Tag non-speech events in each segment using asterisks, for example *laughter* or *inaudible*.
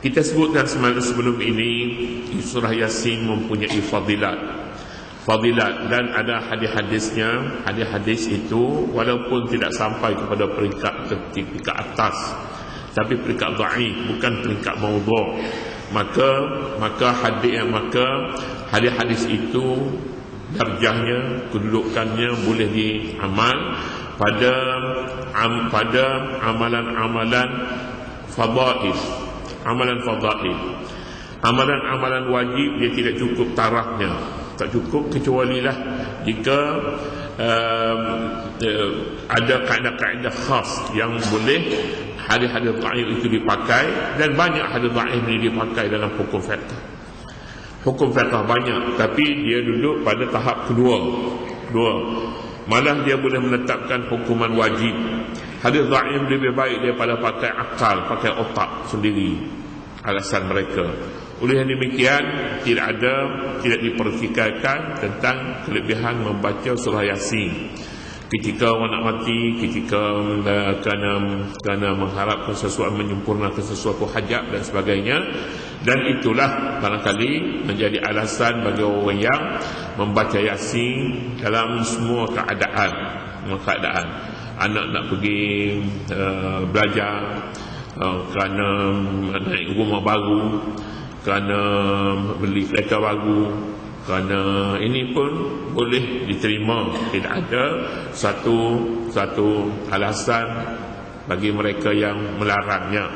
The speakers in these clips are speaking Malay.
Kita sebutkan semalam sebelum ini surah Yasin mempunyai fadilat. Fadilat dan ada hadis-hadisnya, hadis-hadis itu walaupun tidak sampai kepada peringkat ketika atas tapi peringkat dhaif bukan peringkat maudhu' maka maka hadis maka hadis-hadis itu darjahnya kedudukannya boleh diamal pada am, pada amalan-amalan fadail amalan fadail amalan-amalan wajib dia tidak cukup tarafnya. Tak cukup kecuali lah jika um, uh, ada kaedah-kaedah khas yang boleh hadis-hadis dhaif itu dipakai dan banyak hadis dhaif ini dipakai dalam hukum fiqh. Hukum fiqh banyak tapi dia duduk pada tahap kedua. Dua malah dia boleh menetapkan hukuman wajib hadis dhaif lebih baik daripada pakai akal pakai otak sendiri. Alasan mereka. Oleh demikian tidak ada tidak dipertikaikan tentang kelebihan membaca surah yasin. Ketika orang nak mati ketika uh, kerana kerana mengharapkan sesuatu menyempurnakan sesuatu hajat dan sebagainya. Dan itulah barangkali menjadi alasan bagi orang yang membaca yasin dalam semua keadaan. Keadaan anak nak pergi uh, belajar uh, kerana naik rumah baru kerana beli kereta baru kerana ini pun boleh diterima. Tidak ada satu satu alasan bagi mereka yang melarangnya.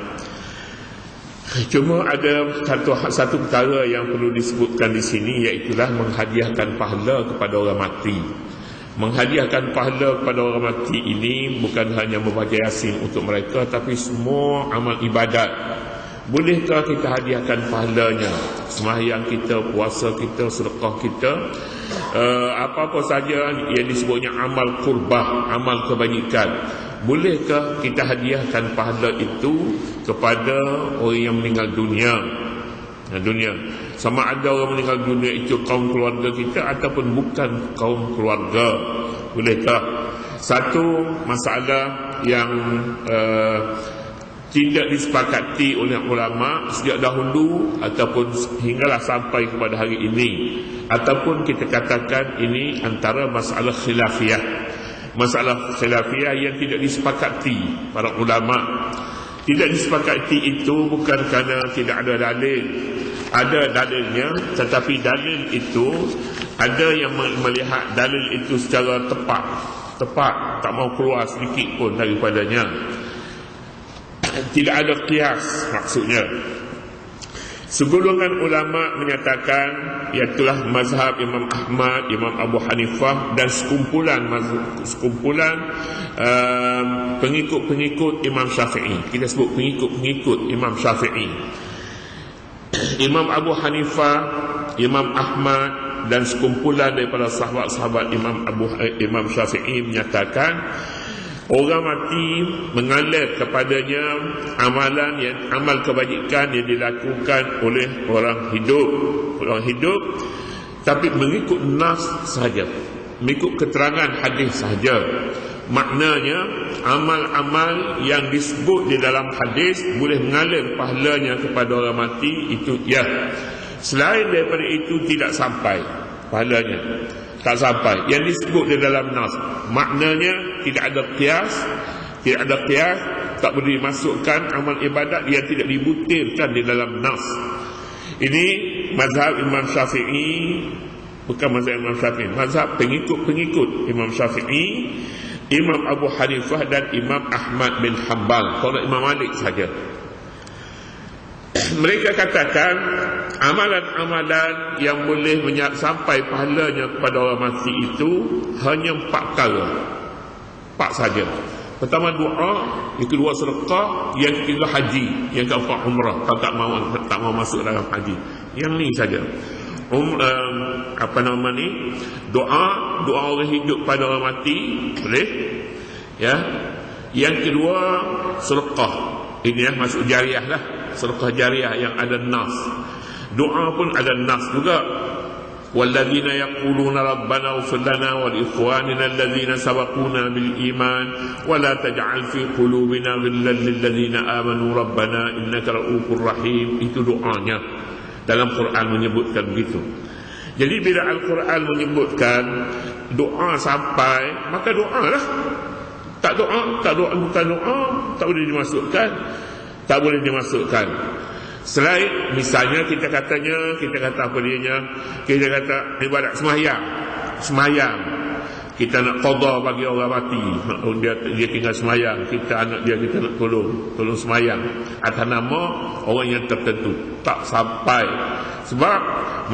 Cuma ada satu satu perkara yang perlu disebutkan di sini iaitu menghadiahkan pahala kepada orang mati menghadiahkan pahala kepada orang mati ini bukan hanya membaca yasin untuk mereka tapi semua amal ibadat. Bolehkah kita hadiahkan pahalanya? Semahyang kita, puasa kita, sedekah kita? Uh, Apa-apa saja yang disebutnya amal kurbah Amal kebajikan Bolehkah kita hadiahkan pahala itu Kepada orang yang meninggal dunia? Dunia Sama ada orang meninggal dunia itu kaum keluarga kita Ataupun bukan kaum keluarga. Bolehkah Satu masalah yang uh, tidak disepakati oleh ulama sejak dahulu ataupun hinggalah sampai kepada hari ini. Ataupun kita katakan ini antara masalah khilafiyah. Masalah khilafiyah yang tidak disepakati para ulama. Tidak disepakati itu bukan kerana tidak ada dalil ada dalilnya tetapi dalil itu ada yang melihat dalil itu secara tepat tepat tak mau keluar sedikit pun daripadanya tidak ada kias maksudnya Segolongan ulama menyatakan iaitulah mazhab Imam Ahmad, Imam Abu Hanifah dan sekumpulan sekumpulan um, pengikut-pengikut Imam Syafi'i. Kita sebut pengikut-pengikut Imam Syafi'i. Imam Abu Hanifah, Imam Ahmad dan sekumpulan daripada sahabat-sahabat Imam Abu eh, Imam Syafi'i menyatakan Orang mati mengalir kepadanya amalan yang amal kebajikan yang dilakukan oleh orang hidup. Orang hidup tapi mengikut nas saja. Mengikut keterangan hadis saja. Maknanya amal-amal yang disebut di dalam hadis boleh mengalir pahalanya kepada orang mati itu ya. Selain daripada itu tidak sampai pahalanya. Tak sampai. Yang disebut di dalam nas maknanya tidak ada kias tidak ada kias tak boleh dimasukkan amal ibadat yang tidak dibutirkan di dalam nas. Ini mazhab Imam Syafi'i bukan mazhab Imam Syafi'i mazhab pengikut-pengikut Imam Syafi'i Imam Abu Hanifah dan Imam Ahmad bin Hanbal. Kalau Imam Malik saja. *clears throat* Mereka katakan amalan-amalan yang boleh sampai pahalanya kepada orang mati itu hanya empat perkara. Empat saja. Pertama doa. Yang kedua sedekah. Yang ketiga haji. Yang keempat umrah. Kalau tak mau tak mau masuk dalam haji. Yang ni saja um, um, apa nama ni doa doa orang hidup pada orang mati boleh ya yang kedua sedekah ini ya masuk jariah lah sedekah jariah yang ada nas doa pun ada nas juga والذين يقولون ربنا اغفر لنا ولإخواننا الذين سبقونا بالإيمان ولا تجعل في قلوبنا غلا للذين آمنوا ربنا إنك رؤوف رحيم itu doanya dalam Quran menyebutkan begitu. Jadi bila Al-Quran menyebutkan doa sampai maka doa lah tak doa tak doa bukan doa tak boleh dimasukkan. Tak boleh dimasukkan. Selain misalnya kita katanya kita kata apa dia kita kata ibadat semayang. Semayang kita nak qada bagi orang mati. Dia dia tinggal semayang. Kita anak dia kita nak tolong. Tolong semayang. Atas nama orang yang tertentu. Tak sampai. Sebab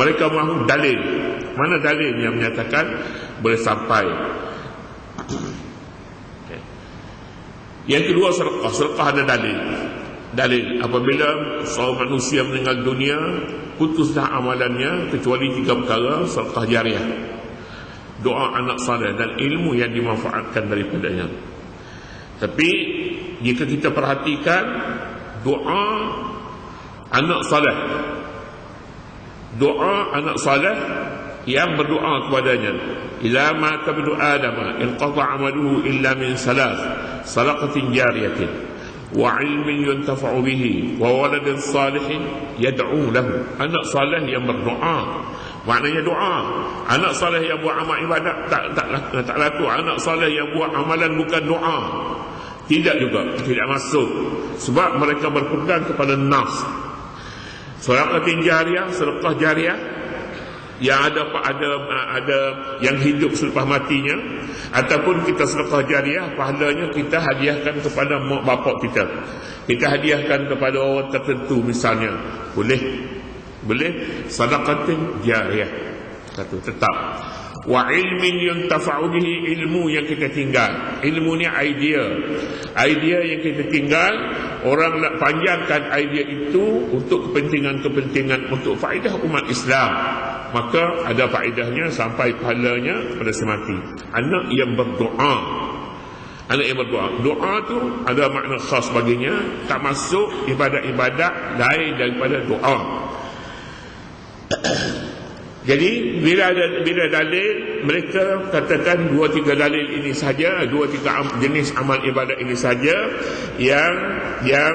mereka mahu dalil. Mana dalil yang menyatakan boleh sampai? Yang kedua sedekah. Sedekah ada dalil. Dalil. Apabila seorang manusia meninggal dunia putuslah amalannya kecuali tiga perkara sedekah jariah doa anak saleh dan ilmu yang dimanfaatkan daripadanya. Tapi jika kita perhatikan doa anak saleh doa anak saleh yang berdoa kepadanya ila ma tabdu adama in qata amaluhu illa min salas salaqatin jariyatin wa ilmin yuntafa'u bihi wa waladin salihin yad'u lahu anak saleh yang berdoa maknanya doa. Anak saleh yang buat amal ibadat tak tak tak laku. Anak saleh yang buat amalan bukan doa. Tidak juga. Tidak masuk. Sebab mereka berpegang kepada nafs sedekah jariah sedekah jariah. Yang ada ada ada yang hidup selepas matinya. Ataupun kita sedekah jariah pahalanya kita hadiahkan kepada mak bapak kita. Kita hadiahkan kepada orang tertentu misalnya. Boleh boleh? Sedekah jariah. Satu tetap. Wa ilmin yuntafa'u bihi ilmu yang kita tinggal. Ilmu ni idea. Idea yang kita tinggal orang nak panjangkan idea itu untuk kepentingan-kepentingan untuk faedah umat Islam. Maka ada faedahnya sampai pahalanya pada semati. Anak yang berdoa. Anak yang berdoa. Doa tu ada makna khas baginya. Tak masuk ibadat-ibadat lain daripada doa *coughs* jadi bila ada bila dalil mereka katakan dua tiga dalil ini saja dua tiga jenis amal ibadat ini saja yang yang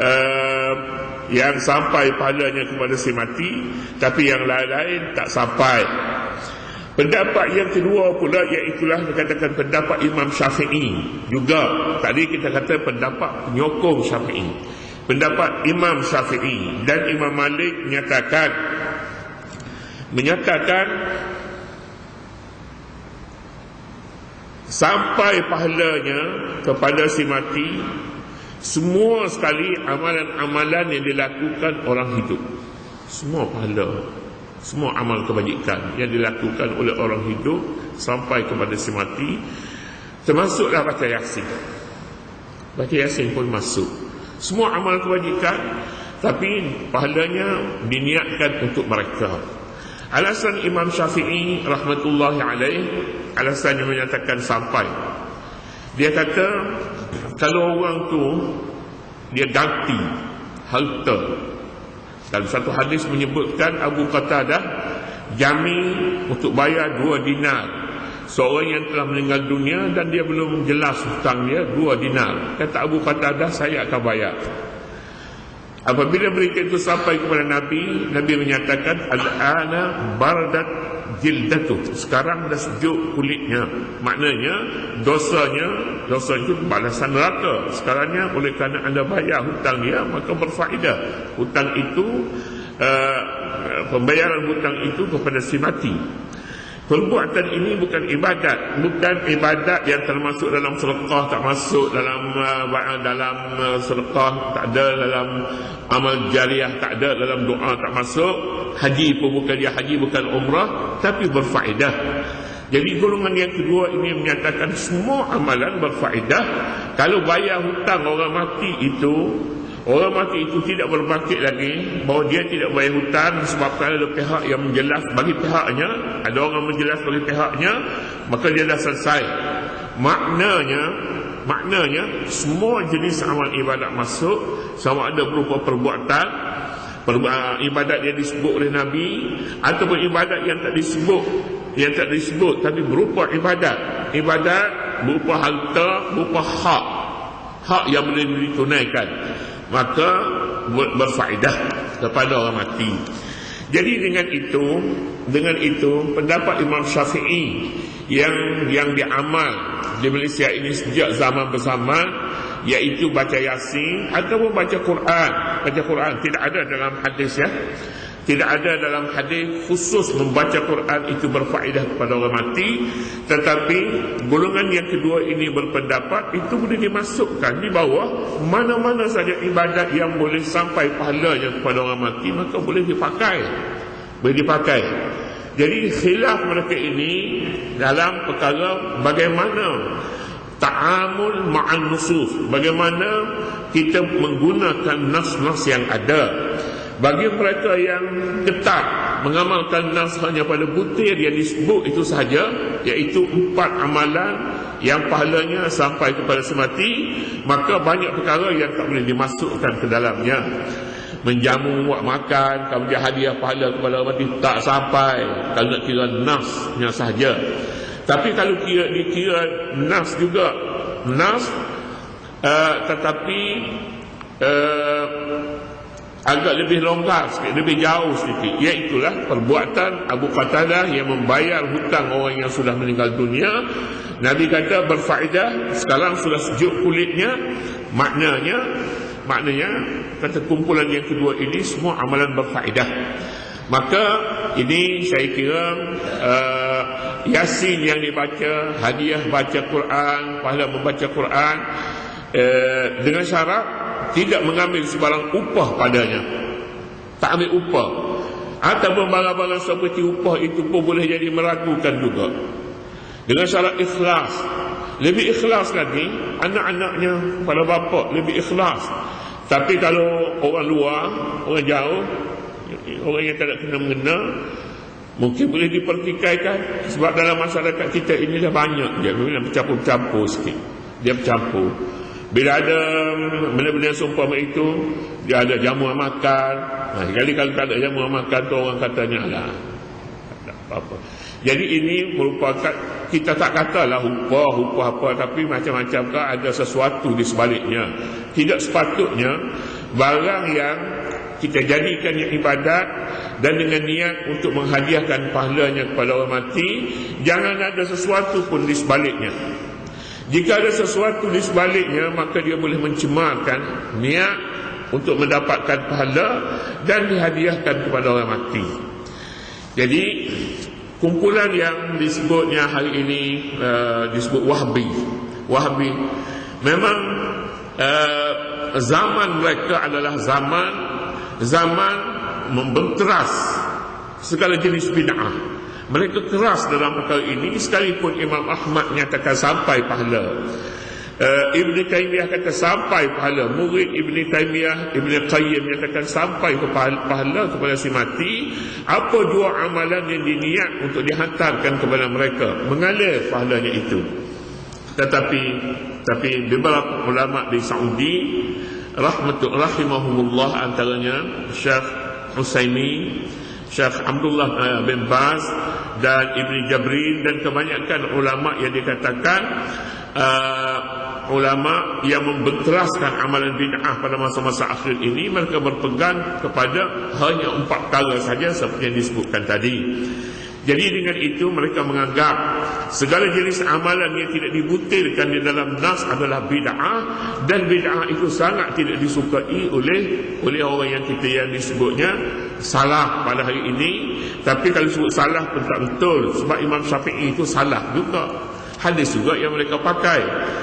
uh, yang sampai pahalanya kepada si mati tapi yang lain-lain tak sampai. Pendapat yang kedua pula iaitulah dikatakan pendapat Imam Syafi'i juga. Tadi kita kata pendapat penyokong Syafi'i. Pendapat Imam Syafi'i dan Imam Malik menyatakan menyatakan sampai pahalanya kepada si mati semua sekali amalan-amalan yang dilakukan orang hidup. Semua pahala semua amal kebajikan yang dilakukan oleh orang hidup sampai kepada si mati termasuklah baca yasin. Baca yasin pun masuk. Semua amal kebajikan tapi pahalanya diniatkan untuk mereka Alasan Imam Syafi'i rahmatullahi alaih alasan yang menyatakan sampai. Dia kata kalau orang tu dia ganti harta. Dalam satu hadis menyebutkan Abu Qatadah jami untuk bayar dua dinar. Seorang yang telah meninggal dunia dan dia belum jelas hutang dia dua dinar. Kata Abu Qatadah saya akan bayar Apabila berita itu sampai kepada Nabi, Nabi menyatakan al-ana bardat jildatu. Sekarang dah sejuk kulitnya. Maknanya dosanya, dosa itu balasan neraka. Sekarangnya oleh kerana Anda bayar hutang dia, maka berfaedah. Hutang itu uh, pembayaran hutang itu kepada si mati. Perbuatan ini bukan ibadat. Bukan ibadat yang termasuk dalam sedekah Tak masuk dalam uh, dalam uh, sedekah Tak ada dalam amal jariah Tak ada dalam doa tak masuk. Haji pun bukan dia haji bukan umrah Tapi berfaedah. Jadi golongan yang kedua ini menyatakan Semua amalan berfaedah. Kalau bayar hutang orang mati itu Orang mati itu tidak berbangkit lagi Bahawa dia tidak bayar hutang Sebabkan ada pihak yang menjelas bagi pihaknya Ada orang menjelas bagi pihaknya Maka dia dah selesai. Maknanya Maknanya Semua jenis amal ibadat masuk Sama ada berupa perbuatan ibadat yang disebut oleh Nabi ataupun ibadat yang tak disebut yang tak disebut tapi berupa ibadat. Ibadat berupa harta berupa hak. Hak yang boleh ditunaikan maka berfaedah kepada orang mati. Jadi dengan itu dengan itu pendapat Imam Syafi'i yang yang diamal di Malaysia ini sejak zaman bersama iaitu baca Yasin ataupun baca Quran. Baca Quran tidak ada dalam hadis ya tidak ada dalam hadis khusus membaca Quran itu berfaedah kepada orang mati Tetapi golongan yang kedua ini berpendapat Itu boleh dimasukkan di bawah Mana-mana saja ibadat yang boleh sampai pahalanya kepada orang mati Maka boleh dipakai. Boleh dipakai. Jadi khilaf mereka ini Dalam perkara bagaimana Ta'amul ma'an nusus Bagaimana kita menggunakan nas-nas yang ada bagi mereka yang ketat mengamalkan nas hanya pada butir yang disebut itu sahaja iaitu empat amalan yang pahalanya sampai kepada semati maka banyak perkara yang tak boleh dimasukkan ke dalamnya. Menjamu buat makan kalau dia hadiah pahala kepada mati tak sampai. Kalau nak kira nasnya sahaja. Tapi kalau kira dikira nas juga. Nas uh, tetapi uh, agak lebih longgar sikit, lebih jauh sedikit iaitulah perbuatan Abu Qatadah yang membayar hutang orang yang sudah meninggal dunia. Nabi kata berfaedah sekarang sudah sejuk kulitnya. Maknanya maknanya kata kumpulan yang kedua ini semua amalan berfaedah. Maka ini saya kira uh, Yasin yang dibaca hadiah baca Quran pahala membaca Quran uh, dengan syarat tidak mengambil sebarang upah padanya. Tak ambil upah. Ataupun barang-barang seperti upah itu pun boleh jadi meragukan juga. Dengan syarat ikhlas. Lebih ikhlas lagi anak-anaknya pada bapa lebih ikhlas. Tapi kalau orang luar orang jauh orang yang tak kena mengena mungkin boleh dipertikaikan. Sebab dalam masyarakat kita ini dah banyak dia. Bercampur-campur sikit. Dia bercampur bila ada benda-benda seumpama itu Dia ada jamuan makan. Nah, Kali kalau tak ada jamuan makan tu orang katanya lah Tak apa-apa. Jadi ini merupakan Kita tak katalah upah, upah apa Tapi macam-macam kan ada sesuatu di sebaliknya. Tidak sepatutnya Barang yang kita jadikan yang ibadat dan dengan niat untuk menghadiahkan pahalanya kepada orang mati jangan ada sesuatu pun di sebaliknya jika ada sesuatu di sebaliknya Maka dia boleh mencemarkan Niat untuk mendapatkan pahala Dan dihadiahkan kepada orang mati. Jadi Kumpulan yang disebutnya hari ini uh, Disebut Wahabi Wahabi Memang uh, Zaman mereka adalah zaman Zaman Membenteras Segala jenis bid'ah mereka keras dalam perkara ini Sekalipun Imam Ahmad nyatakan sampai pahala. Uh, Ibn Taymiyah kata sampai pahala. Murid Ibn Taymiyah Ibn Qayyim nyatakan sampai ke pahala kepada si mati. Apa dua amalan yang diniat untuk dihantarkan kepada mereka? Mengalir pahalanya itu. Tetapi tapi beberapa ulama di Saudi rahmatul rahimahumullah antaranya Syekh Husaini Syekh Abdullah uh, bin Baz dan Ibn Jabrin dan kebanyakan ulama yang dikatakan uh, ulama yang membenteraskan amalan bid'ah pada masa-masa akhir ini mereka berpegang kepada hanya empat perkara saja seperti yang disebutkan tadi. Jadi dengan itu mereka menganggap segala jenis amalan yang tidak dibutirkan di dalam nas adalah bid'ah dan bid'ah itu sangat tidak disukai oleh oleh orang yang kita yang disebutnya salah pada hari ini. Tapi kalau sebut salah pun tak betul. Sebab Imam Syafi'i itu salah juga. Hadis juga yang mereka pakai.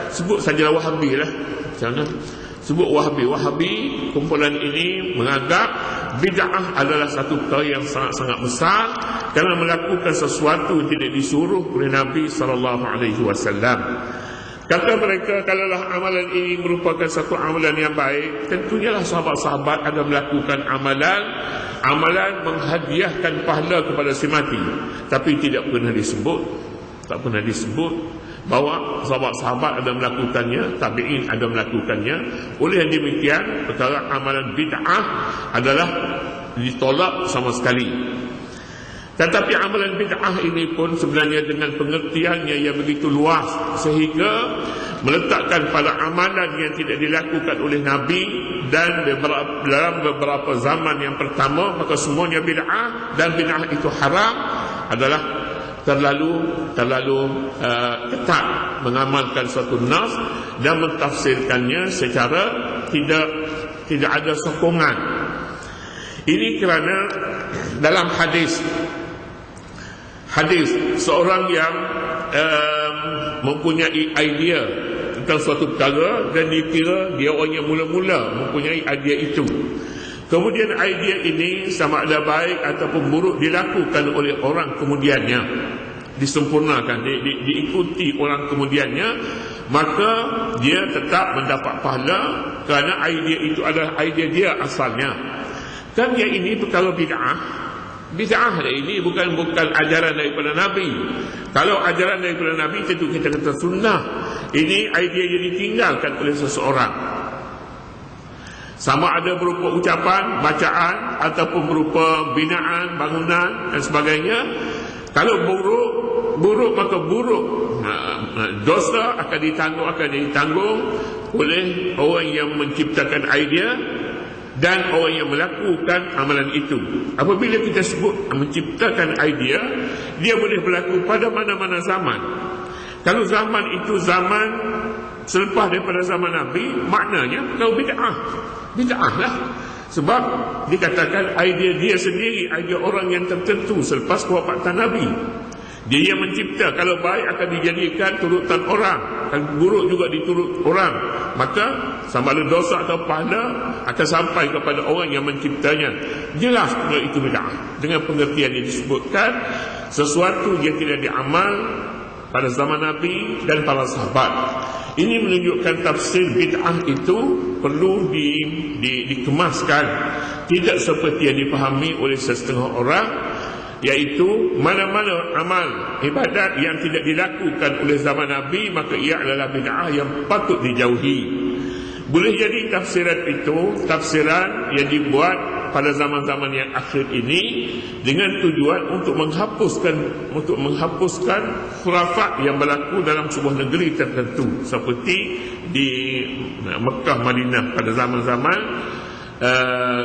Sebut sajalah wahabi lah. Jangan. Sebut wahabi. Wahabi kumpulan ini menganggap bid'ah adalah satu perkara yang sangat-sangat besar kerana melakukan sesuatu yang tidak disuruh oleh Nabi sallallahu alaihi wasallam. Kata mereka kalaulah amalan ini merupakan satu amalan yang baik, tentunya lah sahabat-sahabat ada melakukan amalan amalan menghadiahkan pahala kepada si mati, tapi tidak pernah disebut, tak pernah disebut bahawa sahabat-sahabat ada melakukannya tabi'in ada melakukannya. Oleh yang demikian perkara amalan bid'ah adalah ditolak sama sekali tetapi amalan bid'ah ini pun sebenarnya dengan pengertiannya yang begitu luas sehingga meletakkan pada amalan yang tidak dilakukan oleh Nabi dan beberapa, dalam beberapa zaman yang pertama maka semuanya bid'ah dan bid'ah itu haram adalah terlalu terlalu uh, ketat mengamalkan suatu nas dan mentafsirkannya secara tidak tidak ada sokongan. Ini kerana dalam hadis hadis seorang yang um, mempunyai idea tentang suatu perkara dan dikira dia orang yang mula-mula mempunyai idea itu. Kemudian idea ini sama ada baik ataupun buruk dilakukan oleh orang kemudiannya. Disempurnakan di, di, diikuti orang kemudiannya maka dia tetap mendapat pahala kerana idea itu adalah idea dia asalnya. Dan yang ini perkara bid'ah bid'ah ini bukan bukan ajaran daripada Nabi kalau ajaran daripada Nabi tentu kita kata sunnah ini idea yang ditinggalkan oleh seseorang sama ada berupa ucapan, bacaan ataupun berupa binaan, bangunan dan sebagainya. Kalau buruk, buruk maka buruk. Dosa akan ditanggung akan ditanggung oleh orang yang menciptakan idea dan orang yang melakukan amalan itu. Apabila kita sebut menciptakan idea, dia boleh berlaku pada mana-mana zaman. Kalau zaman itu zaman selepas daripada zaman Nabi, maknanya kau bid'ah bid'ah lah sebab dikatakan idea dia sendiri idea orang yang tertentu selepas kewafatan Nabi dia yang mencipta. Kalau baik akan dijadikan turutan orang. Dan buruk juga diturut orang. Maka sama ada dosa atau pahala akan sampai kepada orang yang menciptanya. Jelas kalau itu bid'ah. Dengan pengertian yang disebutkan sesuatu yang tidak diamal pada zaman Nabi dan para sahabat. Ini menunjukkan tafsir bid'ah itu perlu di, di, dikemaskan. Tidak seperti yang dipahami oleh setengah orang iaitu mana-mana amal ibadat yang tidak dilakukan oleh zaman Nabi maka ia adalah bid'ah yang patut dijauhi. Boleh jadi tafsiran itu tafsiran yang dibuat pada zaman-zaman yang akhir ini dengan tujuan untuk menghapuskan untuk menghapuskan khurafat yang berlaku dalam sebuah negeri tertentu. Seperti di Mekah Madinah pada zaman-zaman uh,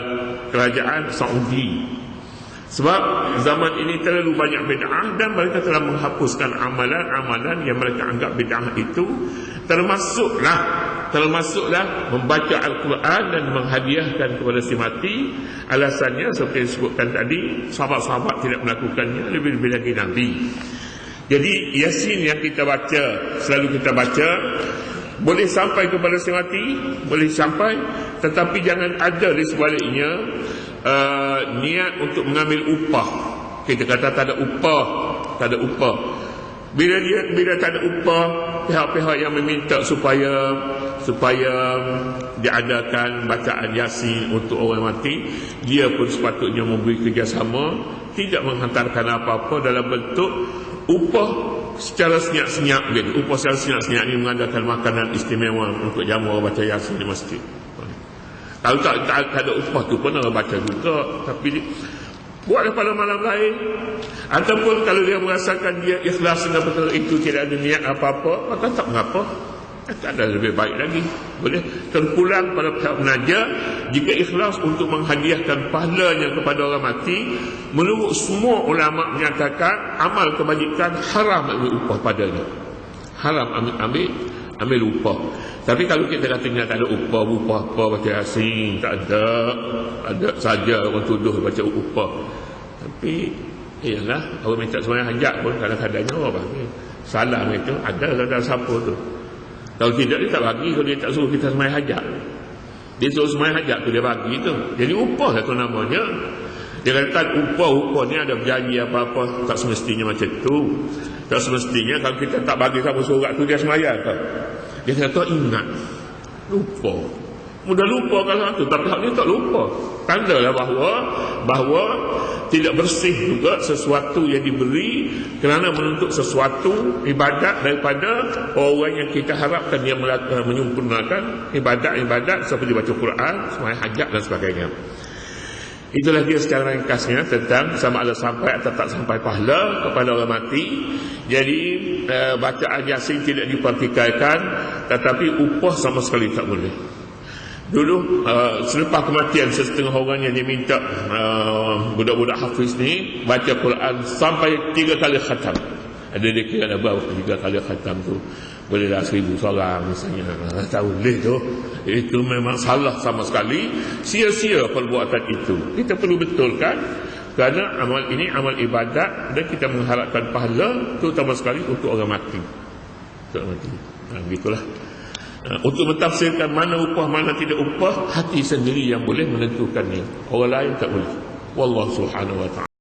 kerajaan Saudi sebab zaman ini terlalu banyak bid'ah dan mereka telah menghapuskan amalan-amalan yang mereka anggap bid'ah itu. Termasuklah termasuklah membaca Al-Quran dan menghadiahkan kepada si mati. Alasannya seperti yang disebutkan tadi sahabat-sahabat tidak melakukannya lebih-lebih lagi Nabi. Jadi Yasin yang kita baca selalu kita baca boleh sampai kepada si mati boleh sampai tetapi jangan ada di sebaliknya uh, niat untuk mengambil upah. Kita kata tak ada upah tak ada upah. Bila dia bila tak ada upah pihak-pihak yang meminta supaya supaya diadakan bacaan yasin untuk orang mati dia pun sepatutnya memberi kerjasama tidak menghantarkan apa-apa dalam bentuk upah secara senyap-senyap gitu. upah secara senyap-senyap ini mengadakan makanan istimewa untuk jamu orang baca yasin di masjid kalau tak, tak, tak ada upah tu pun orang baca juga. Tapi buat pada malam lain. Ataupun kalau dia merasakan dia ikhlas dengan betul itu tidak ada niat apa-apa. Maka tak mengapa. Tak ada lebih baik lagi. Boleh terpulang pada pihak menaja. Jika ikhlas untuk menghadiahkan pahalanya kepada orang mati. Menurut semua ulama menyatakan amal kebajikan haram ambil upah padanya. Haram ambil-ambil ambil upah. Tapi kalau kita katanya tak ada upah, upah apa baca yasin, tak ada. Ada saja orang tuduh baca upah. Tapi, iyalah, orang minta semuanya hajat pun kadang-kadangnya orang bagi. Salam itu ada dalam siapa tu. Kalau tidak, dia tak bagi kalau dia tak suruh kita semuanya hajat. Dia suruh semuanya hajat tu dia bagi tu. Jadi upah lah tu namanya. Dia kata upah-upah ni ada berjanji apa-apa. Tak semestinya macam tu. Tak semestinya kalau kita tak bagi siapa surat tu dia semayang kan. Dia kata ingat Lupa. Mudah lupa kalau itu Tapi hak tak lupa. Tandalah bahawa Bahawa Tidak bersih juga Sesuatu yang diberi Kerana menuntut sesuatu Ibadat daripada Orang yang kita harapkan Yang menyempurnakan Ibadat-ibadat. Seperti baca Quran Semai hajat dan sebagainya Itulah dia secara ringkasnya tentang sama ada sampai atau tak sampai pahala kepada orang mati. Jadi uh, bacaan Yasin tidak dipertikaikan tetapi upah sama sekali tak boleh. Dulu uh, selepas kematian setengah orang yang diminta uh, budak-budak hafiz ni baca Quran sampai tiga kali khatam. Ada dia kira ada berapa tiga kali khatam tu bolehlah seribu seorang misalnya *laughs* tak boleh tu. Itu memang salah sama sekali. Sia-sia perbuatan itu. Kita perlu betulkan. Kerana amal ini amal ibadat dan kita mengharapkan pahala terutama sekali untuk orang mati. Untuk mati. Ha, begitulah. Ha, untuk mentafsirkan mana upah mana tidak upah hati sendiri yang boleh menentukannya. Orang lain tak boleh. Wallahu subhanahu wa ta'ala